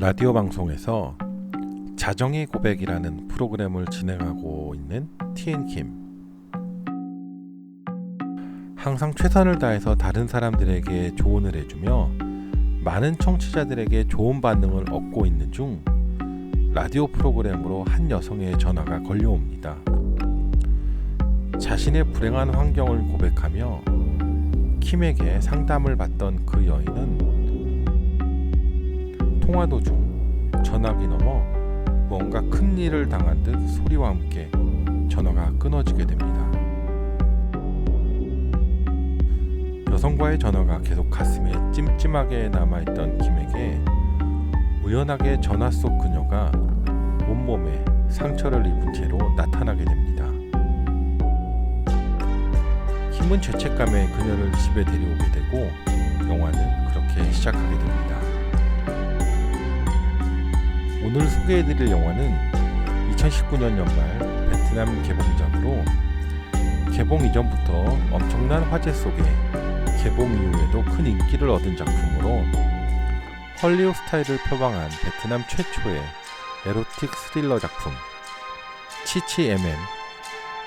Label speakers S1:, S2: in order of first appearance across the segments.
S1: 라디오 방송에서 자정의 고백이라는 프로그램을 진행하고 있는 TN킴. 항상 최선을 다해서 다른 사람들에게 조언을 해주며 많은 청취자들에게 좋은 반응을 얻고 있는 중 라디오 프로그램으로 한 여성의 전화가 걸려옵니다. 자신의 불행한 환경을 고백하며 킴에게 상담을 받던 그 여인은 통화 도중 전화기 넘어 뭔가 큰 일을 당한 듯 소리와 함께 전화가 끊어지게 됩니다. 여성과의 전화가 계속 가슴에 찜찜하게 남아있던 김에게 우연하게 전화 속 그녀가 온몸에 상처를 입은 채로 나타나게 됩니다. 힘은 죄책감에 그녀를 집에 데려오게 되고 영화는 그렇게 시작하게 됩니다. 오늘 소개해드릴 영화는 2019년 연말 베트남 개봉작으로 개봉 이전부터 엄청난 화제 속에 개봉 이후에도 큰 인기를 얻은 작품으로 헐리우드 스타일을 표방한 베트남 최초의 에로틱 스릴러 작품 치치 MM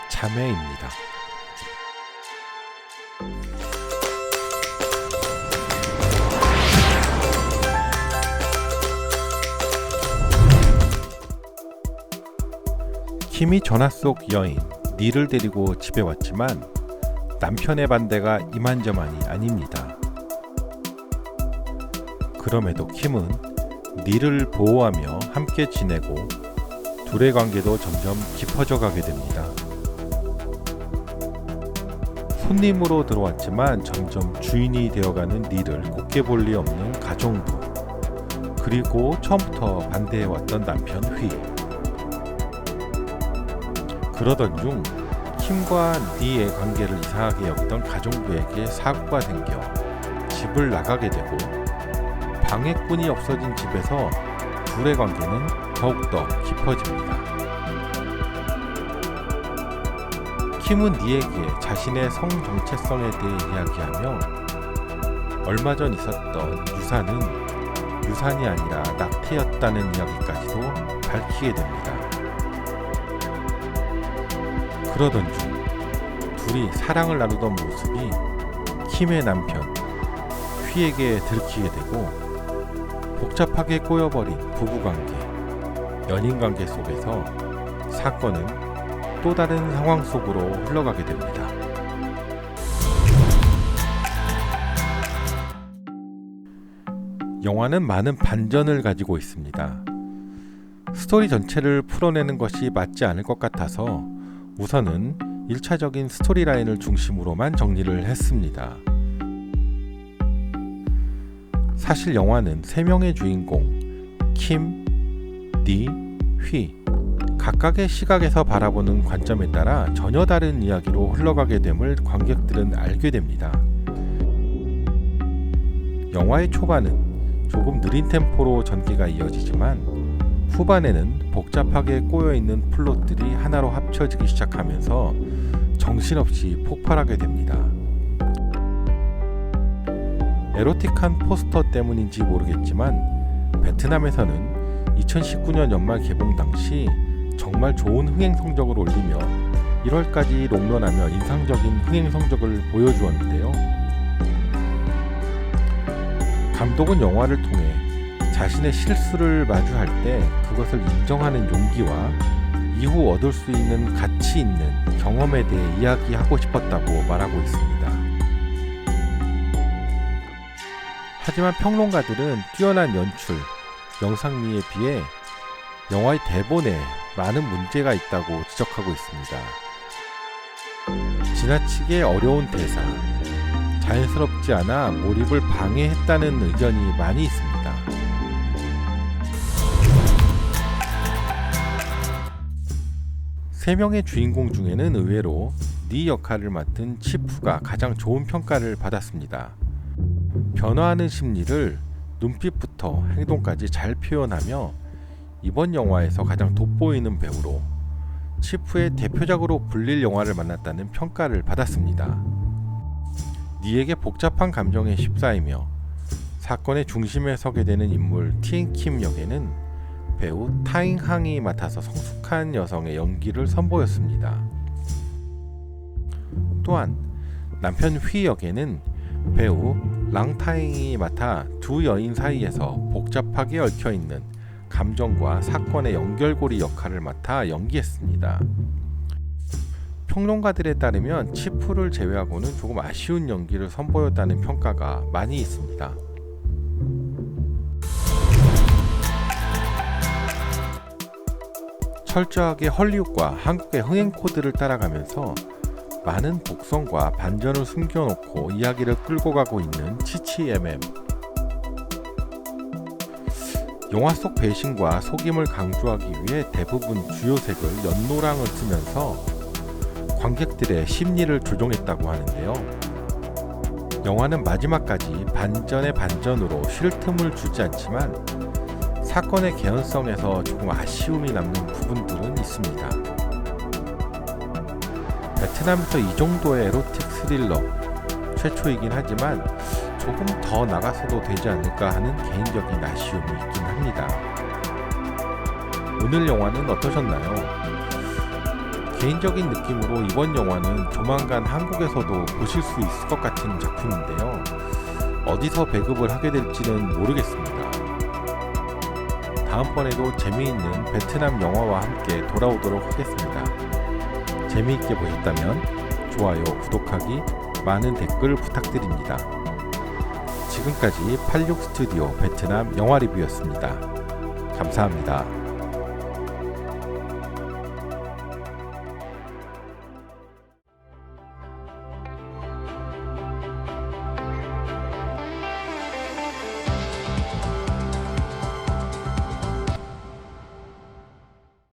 S1: 자매입니다. 킴이 전화 속 여인 니를 데리고 집에 왔지만 남편의 반대가 이만저만이 아닙니다. 그럼에도 킴은 니를 보호하며 함께 지내고 둘의 관계도 점점 깊어져 가게 됩니다. 손님으로 들어왔지만 점점 주인이 되어가는 니를 곱게 볼 리 없는 가정부 그리고 처음부터 반대해왔던 남편 휘 그러던 중 킴과 니의 관계를 이상하게 여기던 가정부에게 사고가 생겨 집을 나가게 되고 방해꾼이 없어진 집에서 둘의 관계는 더욱더 깊어집니다. 킴은 니에게 자신의 성 정체성에 대해 이야기하며 얼마 전 있었던 유산은 유산이 아니라 낙태였다는 이야기까지도 밝히게 됩니다. 그러던 중 둘이 사랑을 나누던 모습이 킴의 남편 휘에게 들키게 되고 복잡하게 꼬여버린 부부관계, 연인관계 속에서 사건은 또 다른 상황 속으로 흘러가게 됩니다. 영화는 많은 반전을 가지고 있습니다. 스토리 전체를 풀어내는 것이 맞지 않을 것 같아서 우선은 1차적인 스토리라인을 중심으로만 정리를 했습니다. 사실 영화는 3명의 주인공 킴, 니, 휘 각각의 시각에서 바라보는 관점에 따라 전혀 다른 이야기로 흘러가게 됨을 관객들은 알게 됩니다. 영화의 초반은 조금 느린 템포로 전개가 이어지지만 후반에는 복잡하게 꼬여있는 플롯들이 하나로 합쳐지기 시작하면서 정신없이 폭발하게 됩니다. 에로틱한 포스터 때문인지 모르겠지만 베트남에서는 2019년 연말 개봉 당시 정말 좋은 흥행 성적을 올리며 1월까지 롱런하며 인상적인 흥행 성적을 보여주었는데요. 감독은 영화를 통해 자신의 실수를 마주할 때 그것을 인정하는 용기와 이후 얻을 수 있는 가치 있는 경험에 대해 이야기하고 싶었다고 말하고 있습니다. 하지만 평론가들은 뛰어난 연출, 영상미에 비해 영화의 대본에 많은 문제가 있다고 지적하고 있습니다. 지나치게 어려운 대사, 자연스럽지 않아 몰입을 방해했다는 의견이 많이 있습니다. 세 명의 주인공 중에는 의외로 니 역할을 맡은 치프가 가장 좋은 평가를 받았습니다. 변화하는 심리를 눈빛부터 행동까지 잘 표현하며 이번 영화에서 가장 돋보이는 배우로 치프의 대표작으로 불릴 영화를 만났다는 평가를 받았습니다. 니에게 복잡한 감정에 휩싸이며 사건의 중심에 서게 되는 인물 티엔킴 역에는 배우 타잉항이 맡아서 성숙한 여성의 연기를 선보였습니다. 또한 남편 휘 역에는 배우 랑타잉이 맡아 두 여인 사이에서 복잡하게 얽혀 있는 감정과 사건의 연결고리 역할을 맡아 연기했습니다. 평론가들에 따르면 치프를 제외하고는 조금 아쉬운 연기를 선보였다는 평가가 많이 있습니다. 철저하게 헐리우드과 한국의 흥행 코드를 따라가면서 많은 복선과 반전을 숨겨놓고 이야기를 끌고 가고 있는 치치MM. 영화 속 배신과 속임을 강조하기 위해 대부분 주요 색을 연노랑을 쓰면서 관객들의 심리를 조종했다고 하는데요. 영화는 마지막까지 반전의 반전으로 쉴 틈을 주지 않지만 사건의 개연성에서 조금 아쉬움이 남는 부분들은 있습니다. 베트남에서 이 정도의 에로틱 스릴러 최초이긴 하지만 조금 더 나가서도 되지 않을까 하는 개인적인 아쉬움이 있긴 합니다. 오늘 영화는 어떠셨나요? 개인적인 느낌으로 이번 영화는 조만간 한국에서도 보실 수 있을 것 같은 작품인데요. 어디서 배급을 하게 될지는 모르겠습니다. 다음번에도 재미있는 베트남 영화와 함께 돌아오도록 하겠습니다. 재미있게 보셨다면 좋아요, 구독하기, 많은 댓글 부탁드립니다. 지금까지 86 스튜디오 베트남 영화 리뷰였습니다. 감사합니다.